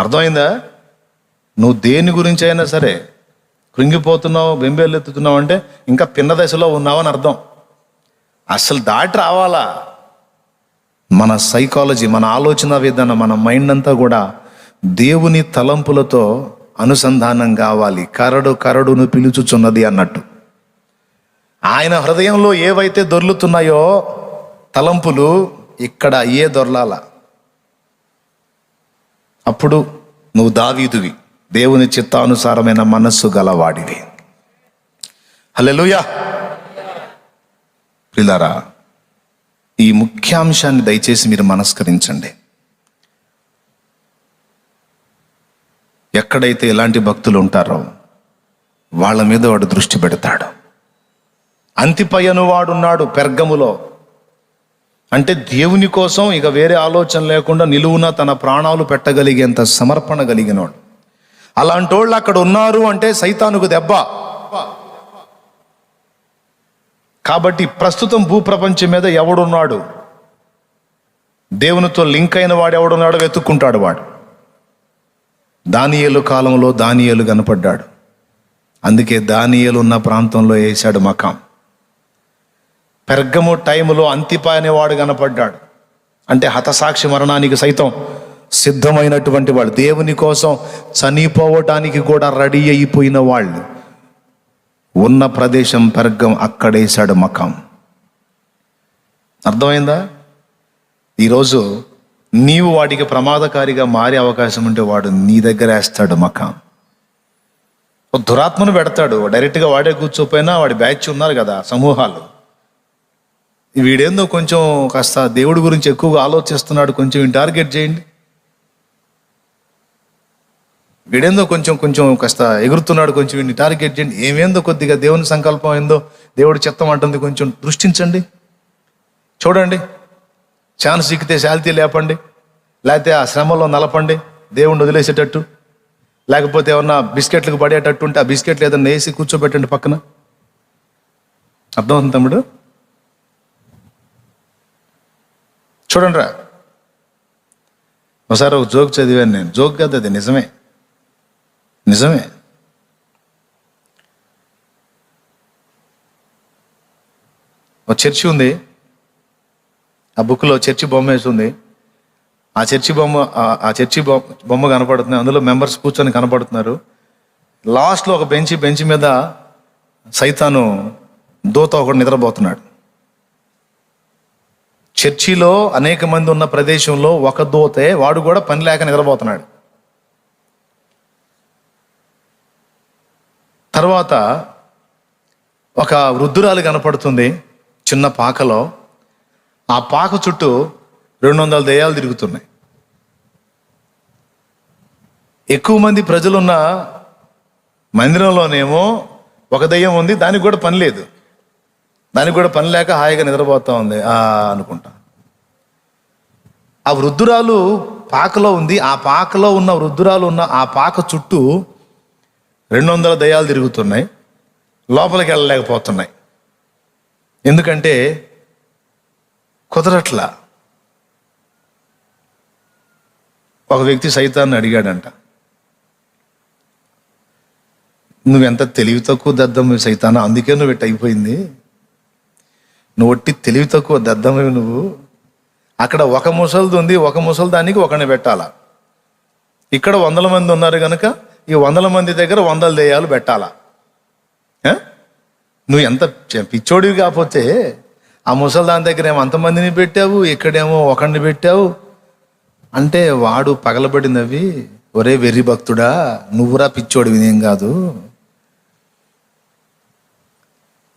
అర్థమైందా? నువ్వు దేని గురించి అయినా సరే కృంగిపోతున్నావు బెంబేలెత్తుతున్నావు అంటే ఇంకా పిన్న దశలో ఉన్నావని అర్థం. అసలు దాటి రావాలా? మన సైకాలజీ మన ఆలోచన విధానం మన మైండ్ అంతా కూడా దేవుని తలంపులతో అనుసంధానం కావాలి. కరడు కరడును పిలుచుచున్నది అన్నట్టు. ఆయన హృదయంలో ఏవైతే దొర్లుతున్నాయో తలంపులు ఇక్కడ ఏ దొర్లాలా. అప్పుడు నువ్వు దావీదువి దేవుని చిత్తానుసారమైన మనస్సు గలవాడివి. హల్లెలూయా. పిల్లరా ఈ ముఖ్యాంశాన్ని దయచేసి మీరు మనస్కరించండి. ఎక్కడైతే ఎలాంటి భక్తులు ఉంటారో వాళ్ళ మీద వాడు దృష్టి పెడతాడు. అంతిపయ్యను వాడున్నాడు పెర్గములో. అంటే దేవుని కోసం ఇక వేరే ఆలోచన లేకుండా నిలువున తన ప్రాణాలు పెట్టగలిగేంత సమర్పణ కలిగినోడు. అలాంటి వాళ్ళు అక్కడ ఉన్నారు అంటే సైతానుకు దెబ్బ. కాబట్టి ప్రస్తుతం భూప్రపంచం మీద ఎవడున్నాడు? దేవునితో లింక్ అయిన వాడు ఎవడున్నాడో వెతుక్కుంటాడు వాడు. దానియేలు కాలంలో దానియేలు కనపడ్డాడు. అందుకే దానియేలు ఉన్న ప్రాంతంలో వేశాడు మకాం. పెర్గము టైములో అంతిప అనేవాడు కనపడ్డాడు. అంటే హతసాక్షి మరణానికి సైతం సిద్ధమైనటువంటి వాళ్ళు దేవుని కోసం చనిపోవటానికి కూడా రెడీ అయిపోయిన వాళ్ళు. ఉన్న ప్రదేశం పెర్గం అక్కడేశాడు మకాం అర్థమైందా? ఈరోజు నీవు వాడికి ప్రమాదకారిగా మారే అవకాశం ఉంటే వాడు నీ దగ్గర వేస్తాడు మకాం ఓ దురాత్మను పెడతాడు. డైరెక్ట్గా వాడే కూర్చోపోయినా వాడి బ్యాచ్ ఉన్నారు కదా సమూహాలు. వీడేందో కొంచెం కాస్త దేవుడి గురించి ఎక్కువగా ఆలోచిస్తున్నాడు కొంచెం టార్గెట్ చేయండి. వీడేందో కొంచెం కొంచెం కాస్త ఎగురుతున్నాడు కొంచెం వీడిని టార్గెట్ చేయండి. ఏమేందో కొద్దిగా దేవుని సంకల్పం ఏందో దేవుడి చిత్తం అంటుంది కొంచెం దృష్టించండి. చూడండి. ఛాన్స్ ఎక్కితే శాలితీ లేపండి. లేకపోతే ఆ శ్రమలో నలపండి. దేవుణ్ణి వదిలేసేటట్టు. లేకపోతే ఏమన్నా బిస్కెట్లకు పడేటట్టు ఉంటే ఆ బిస్కెట్లు ఏదన్నా వేసి కూర్చోబెట్టండి పక్కన. అర్థమవుతుంది తమ్ముడు? చూడండి రా. ఒకసారి ఒక జోక్ చదివాను నేను. జోక్ కాదు అది నిజమే. నిజమే. ఒక చర్చి ఉంది. ఆ బుక్లో చర్చి బొమ్మ వేసి ఉంది. ఆ చర్చి బొమ్మ ఆ- చర్చి బొమ్మ కనపడుతుంది అందులో మెంబర్స్ కూర్చొని కనపడుతున్నారు. లాస్ట్లో ఒక బెంచి బెంచ్ మీద సైతాను దూత ఒకడు నిద్రపోతున్నాడు. చర్చిలో అనేక మంది ఉన్న ప్రదేశంలో ఒక దూతే వాడు కూడా పని లేక నిద్రపోతున్నాడు. తర్వాత ఒక వృద్ధురాలు కనపడుతుంది చిన్న పాకలో. ఆ పాక చుట్టూ రెండు వందల దయ్యాలు తిరుగుతున్నాయి. ఎక్కువ మంది ప్రజలున్న మందిరంలోనేమో ఒక దయ్యం ఉంది దానికి కూడా పని లేదు. దానికి కూడా పని లేక హాయిగా నిద్రపోతా ఉంది. అనుకుంటా. ఆ వృద్ధురాలు పాకలో ఉంది. ఆ పాకలో ఉన్న వృద్ధురాలు ఉన్న ఆ పాక చుట్టూ రెండు వందల దయాలు తిరుగుతున్నాయి. లోపలికి వెళ్ళలేకపోతున్నాయి. ఎందుకంటే కుదరట్లా. ఒక వ్యక్తి సైతాన్ని అడిగాడంట. నువ్వెంత తెలివి తక్కువ దద్దం సైతానా? అందుకే నువ్వు ఇట్ట అయిపోయింది. నువ్వు ఒట్టి తెలివి తక్కువ దద్దమవి నువ్వు. అక్కడ ఒక ముసలిది ఉంది ఒక ముసలి దానికి ఒకరిని పెట్టాలా? ఇక్కడ వందల మంది ఉన్నారు కనుక ఈ వందల మంది దగ్గర వందల దేయాలు పెట్టాలా? నువ్వు ఎంత పిచ్చోడివి కాకపోతే ఆ ముసలి దాని దగ్గర ఏమో అంతమందిని పెట్టావు ఇక్కడేమో ఒకరిని పెట్టావు. అంటే వాడు పగలబడినవి ఒరే వెర్రి భక్తుడా నువ్వురా పిచ్చోడివి నేను కాదు.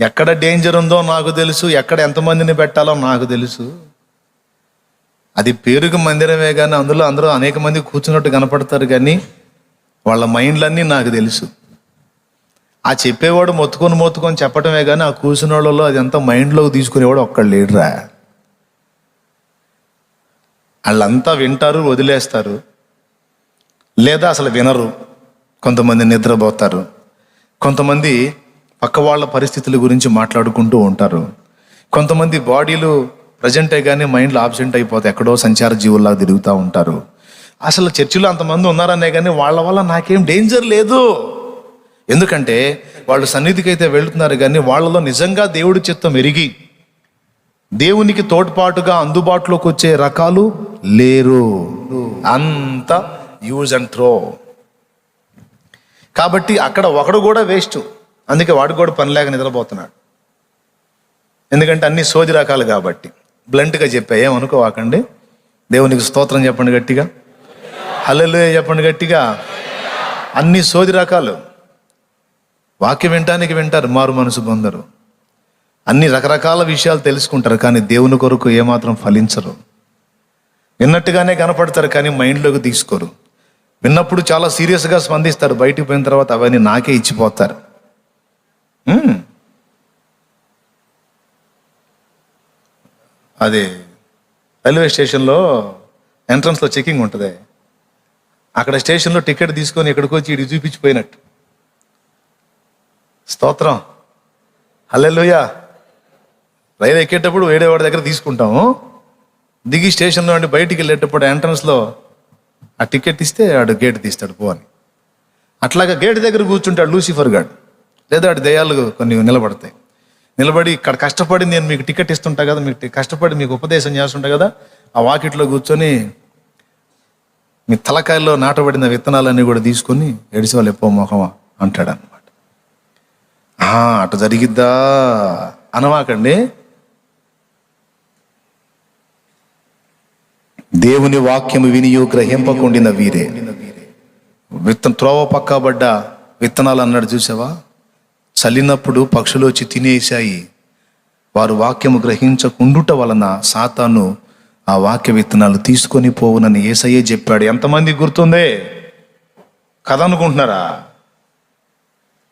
ఎక్కడ డేంజర్ ఉందో నాకు తెలుసు ఎక్కడ ఎంతమందిని పెట్టాలో నాకు తెలుసు. అది పేరుకు మందిరమే కానీ అందులో అందరూ అనేక మంది కూర్చున్నట్టు కనపడతారు కానీ వాళ్ళ మైండ్లన్నీ నాకు తెలుసు. ఆ చెప్పేవాడు మొత్తుకొని మొత్తుకొని చెప్పటమే కానీ ఆ కూర్చున్న వాళ్ళలో అది అంతా మైండ్లోకి తీసుకునేవాడు ఒక్కడు లేడురా. వాళ్ళంతా వింటారు వదిలేస్తారు. లేదా అసలు వినరు. కొంతమంది నిద్రపోతారు. కొంతమంది పక్క వాళ్ళ పరిస్థితుల గురించి మాట్లాడుకుంటూ ఉంటారు. కొంతమంది బాడీలు ప్రజెంటే కానీ మైండ్లో ఆబ్సెంట్ అయిపోతే ఎక్కడో సంచార జీవుల్లా తిరుగుతూ ఉంటారు. అసలు చర్చిలో అంతమంది ఉన్నారనే కానీ వాళ్ళ వల్ల నాకేం డేంజర్ లేదు. ఎందుకంటే వాళ్ళు సన్నిధికి అయితే వెళుతున్నారు కానీ వాళ్ళలో నిజంగా దేవుడి చిత్తం ఎరిగి దేవునికి తోడ్పాటుగా అందుబాటులోకి వచ్చే రకాలు లేరు. అంత యూజ్ అండ్ త్రో. కాబట్టి అక్కడ ఒకడు కూడా వేస్ట్. అందుకే వాడు కూడా పని లేక నిద్రపోతున్నాడు. ఎందుకంటే అన్ని సోది రకాలు కాబట్టి. బ్లంట్గా చెప్పా ఏమనుకోవాకండి దేవునికి స్తోత్రం చెప్పండి గట్టిగా. హలలు చెప్పండి గట్టిగా. అన్ని సోది రకాలు. వాక్యం వినటానికి వింటారు మారు మనసు పొందరు. అన్ని రకరకాల విషయాలు తెలుసుకుంటారు కానీ దేవుని కొరకు ఏమాత్రం ఫలించరు. విన్నట్టుగానే కనపడతారు కానీ మైండ్లోకి తీసుకోరు. విన్నప్పుడు చాలా సీరియస్గా స్పందిస్తారు బయటికి పోయిన తర్వాత అవన్నీ నాకే ఇచ్చిపోతారు. అది రైల్వే స్టేషన్లో ఎంట్రన్స్లో చెకింగ్ ఉంటుంది. అక్కడ స్టేషన్లో టికెట్ తీసుకొని ఇక్కడికి వచ్చి ఇటు చూపించిపోయినట్టు. స్తోత్రం. హల్లెలుయ. రైలు ఎక్కేటప్పుడు వేడేవాడి దగ్గర తీసుకుంటాము. దిగి స్టేషన్లో అంటే బయటికి వెళ్ళేటప్పుడు ఎంట్రన్స్లో ఆ టికెట్ ఇస్తే ఆడు గేట్ తీస్తాడు పో అని అట్లాగా గేట్ దగ్గర కూర్చుంటాడు లూసిఫర్ గాడు. లేదా అటు దయాలు కొన్ని నిలబడతాయి. నిలబడి ఇక్కడ కష్టపడి నేను మీకు టికెట్ ఇస్తుంటా కదా మీకు కష్టపడి మీకు ఉపదేశం చేస్తుంటా కదా ఆ వాకిట్లో కూర్చొని మీ తలకాయల్లో నాటబడిన విత్తనాలన్నీ కూడా తీసుకొని ఎడిసేవాళ్ళు ఎప్పో మొహమా అంటాడు అనమాట అటు జరిగిద్దా? అనమాకండి దేవుని వాక్యము వినియో గ్రహింపకుండిన వీరే. విత్తన త్రోవ పక్కబడ్డ విత్తనాలు అన్నాడు చూసావా? చల్లినప్పుడు పక్షులు వచ్చి తినేశాయి. వారు వాక్యము గ్రహించకుండుట వలన సాతాను ఆ వాక్య విత్తనాలు తీసుకొని పోవునని ఏసయ్యే చెప్పాడు. ఎంతమంది గుర్తుందే? కథ అనుకుంటున్నారా?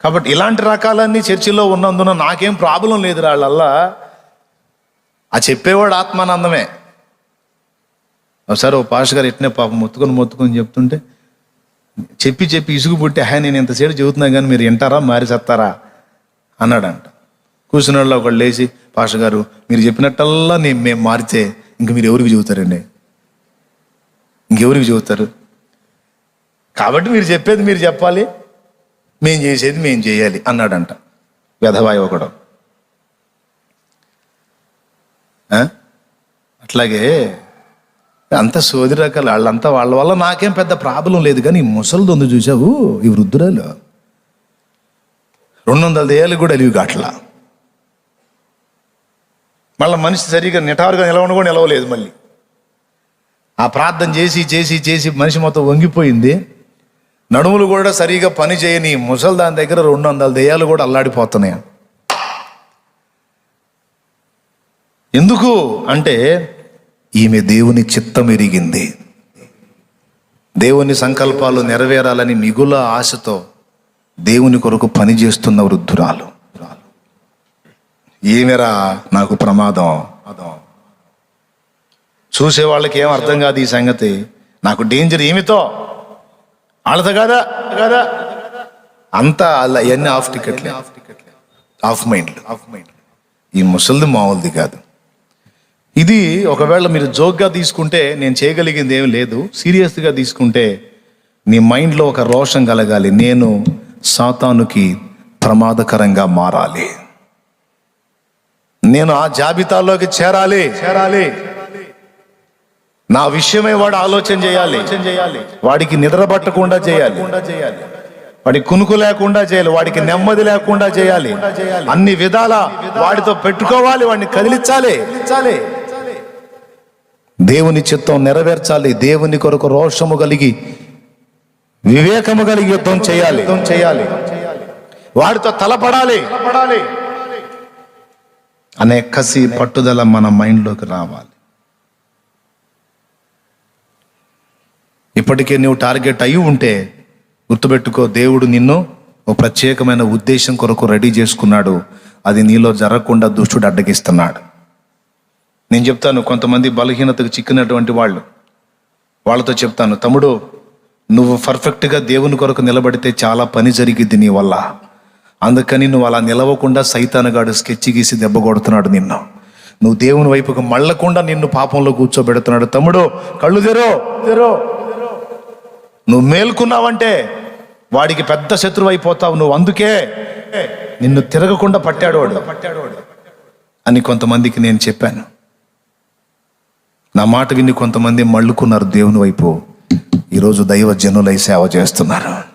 కాబట్టి ఇలాంటి రకాలన్నీ చర్చిలో ఉన్నందున నాకేం ప్రాబ్లం లేదు వాళ్ళల్లా ఆ చెప్పేవాడు ఆత్మానందమే. ఒకసారి ఓ పాష గారు ఎట్నే పాపం మొత్తుకొని మొత్తుకొని చెప్తుంటే చెప్పి చెప్పి ఇసుగు పుట్టి హాయ్ నేను ఇంతసేపు చెబుతున్నా కానీ మీరు వింటారా? మారి చెత్తారా అన్నాడంట. కూర్చున్న వాళ్ళు ఒకళ్ళు లేచి పాష గారు మీరు చెప్పినట్టల్లా నేను మేము మారితే ఇంక మీరు ఎవరికి చెబుతారండి? ఇంకెవరికి చెబుతారు? కాబట్టి మీరు చెప్పేది మీరు చెప్పాలి. మేము చేసేది మేం చేయాలి అన్నాడంట. వెధవాయి ఒకడు. అట్లాగే అంత సోది రకాలు వాళ్ళంతా వాళ్ళ వల్ల నాకేం పెద్ద ప్రాబ్లం లేదు. కానీ ఈ చూసావు ఈ వృద్ధురాలు. రెండు వందల దేయాలు కూడా అలివి కాట్లా. మళ్ళీ మనిషి సరిగా నిటారుగా నిలవను కూడా నిలవలేదు మళ్ళీ. ఆ ప్రార్థన చేసి చేసి చేసి మనిషి మొత్తం వంగిపోయింది. నడుములు కూడా సరిగా పని చేయని ముసలి దాని దగ్గర రెండు వందల దెయ్యాలు కూడా అల్లాడిపోతున్నాయి. ఎందుకు అంటే ఈమె దేవుని చిత్తం ఎరిగింది. దేవుని సంకల్పాలు నెరవేరాలని మిగుల ఆశతో దేవుని కొరకు పనిచేస్తున్న వృద్ధురాలు. ఏమిరా నాకు ప్రమాదం? చూసే వాళ్ళకి ఏం అర్థం కాదు ఈ సంగతి. నాకు డేంజర్ ఏమితో? వాళ్ళతో కాదా? కాదా? అంతా అలా ఇవన్నీ ఆఫ్ టికెట్లే ఆఫ్ మైండ్ ఆఫ్ మైండ్ ఈ ముసలిది మామూలుది కాదు. ఇది ఒకవేళ మీరు జోక్గా తీసుకుంటే నేను చేయగలిగింది ఏం లేదు. సీరియస్గా తీసుకుంటే నీ మైండ్లో ఒక రోషం కలగాలి. నేను సాతానుకి ప్రమాదకరంగా మారాలి. నేను ఆ జాబితాలోకి చేరాలి. చేరాలి. నా విషయమే వాడు ఆలోచన చేయాలి. చేయాలి వాడికి నిద్ర పట్టకుండా చేయాలి. వాడికి కునుకు లేకుండా చేయాలి. వాడికి నెమ్మది లేకుండా చేయాలి. అన్ని విధాల వాడితో పెట్టుకోవాలి. వాడిని కదిలించాలి. దేవుని చిత్తం నెరవేర్చాలి. దేవుని కొరకు రోషము కలిగి వివేకము కలిగి యుద్ధం చేయాలి. చేయాలి. వాడితో తలపడాలి. అనే కసి పట్టుదల మన మైండ్లోకి రావాలి. ఇప్పటికే నువ్వు టార్గెట్ అయి ఉంటే గుర్తుపెట్టుకో దేవుడు నిన్ను ఒక ప్రత్యేకమైన ఉద్దేశం కొరకు రెడీ చేసుకున్నాడు. అది నీలో జరగకుండా దుష్టుడు అడ్డగిస్తున్నాడు. నేను చెప్తాను కొంతమంది బలహీనతకు చిక్కినటువంటి వాళ్ళు. వాళ్ళతో చెప్తాను తమ్ముడు నువ్వు పర్ఫెక్ట్గా దేవుని కొరకు నిలబడితే చాలా పని జరిగిద్ది నీ వల్ల. అందుకని నువ్వు అలా నిలవకుండా సైతానగాడు స్కెచ్ గీసి దెబ్బ కొడుతున్నాడు నిన్ను. నువ్వు దేవుని వైపుకు మళ్ళకుండా నిన్ను పాపంలో కూర్చోబెడుతున్నాడు. తమ్ముడు కళ్ళు తెరో తెరో. నువ్వు మేల్కున్నావంటే వాడికి పెద్ద శత్రువు అయిపోతావు నువ్వు అందుకే. నిన్ను తిరగకుండా పట్టాడు వాడు అని కొంతమందికి నేను చెప్పాను. నా మాట విని కొంతమంది మళ్ళుకున్నారు దేవుని వైపు. ఈరోజు దైవ జనులై సేవ చేస్తున్నారు.